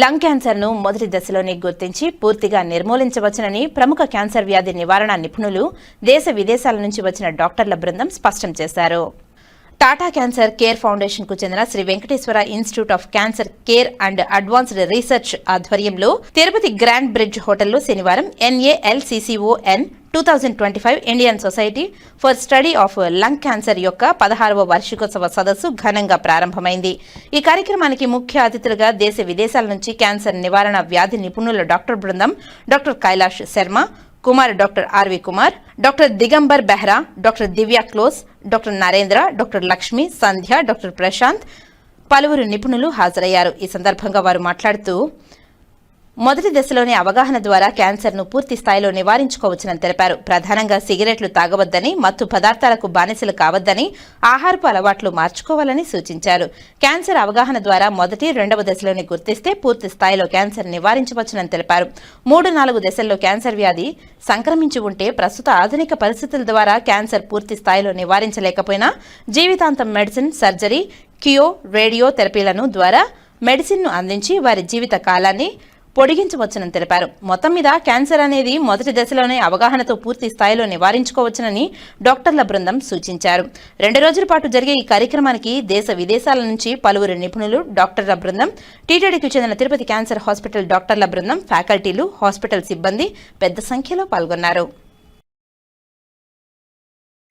Lung క్యాన్సర్ను మొదటి దశలోనే గుర్తించి పూర్తిగా నిర్మూలించవచ్చునని ప్రముఖ క్యాన్సర్ వ్యాధి నివారణ నిపుణులు దేశ విదేశాల నుంచి వచ్చిన డాక్టర్ల బృందం స్పష్టం చేశారు. టాటా క్యాన్సర్ కేర్ ఫౌండేషన్కు చెందిన Sri Venkateswara institute of cancer care and advanced research ఆధ్వర్యంలో తిరుపతి గ్రాండ్ బ్రిడ్జ్ హోటల్లో శనివారం NALCCON two thousand twenty five Indian society for study of lung cancer యొక్క పదహారవ వార్షికోత్సవ సదస్సు ఘనంగా ప్రారంభమైంది. ఈ కార్యక్రమానికి ముఖ్య అతిథులుగా దేశ విదేశాల నుంచి క్యాన్సర్ నివారణ వ్యాధి నిపుణుల డాక్టర్ బృందం doctor Kailash Sharma Kumar doctor RV Kumar doctor Digambar Behera doctor Divya Klose doctor Narendra doctor Lakshmi Sandhya doctor Prashanth పలువురు నిపుణులు హాజరయ్యారు. ఈ సందర్భంగా వారు మాట్లాడుతూ మొదటి దశలోనే అవగాహన ద్వారా క్యాన్సర్ను పూర్తి స్థాయిలో నివారించుకోవచ్చునని తెలిపారు. ప్రధానంగా సిగరెట్లు తాగవద్దని మత్తు పదార్థాలకు బానిసలు కావద్దని ఆహారపు అలవాట్లు మార్చుకోవాలని సూచించారు. క్యాన్సర్ అవగాహన ద్వారా మొదటి రెండవ దశలోనే గుర్తిస్తే పూర్తి స్థాయిలో క్యాన్సర్ నివారించవచ్చునని తెలిపారు. మూడు నాలుగు దశల్లో క్యాన్సర్ వ్యాధి సంక్రమించి ఉంటే ప్రస్తుత ఆధునిక పరిస్థితుల ద్వారా క్యాన్సర్ పూర్తి స్థాయిలో నివారించలేకపోయినా జీవితాంతం మెడిసిన్ సర్జరీ కియో రేడియో థెరపీలను ద్వారా మెడిసిన్ను అందించి వారి జీవిత కాలాన్ని పొడిగించవచ్చునని తెలిపారు. మొత్తం మీద క్యాన్సర్ అనేది మొదటి దశలోనే అవగాహనతో పూర్తి స్థాయిలో నివారించుకోవచ్చునని డాక్టర్ల బృందం సూచించారు. రెండు రోజుల పాటు జరిగే ఈ కార్యక్రమానికి దేశ విదేశాల నుంచి పలువురు నిపుణులు డాక్టర్ల బృందం టీటీడీకి చెందిన తిరుపతి క్యాన్సర్ హాస్పిటల్ డాక్టర్ల బృందం ఫ్యాకల్టీలు హాస్పిటల్ సిబ్బంది పెద్ద సంఖ్యలో పాల్గొన్నారు.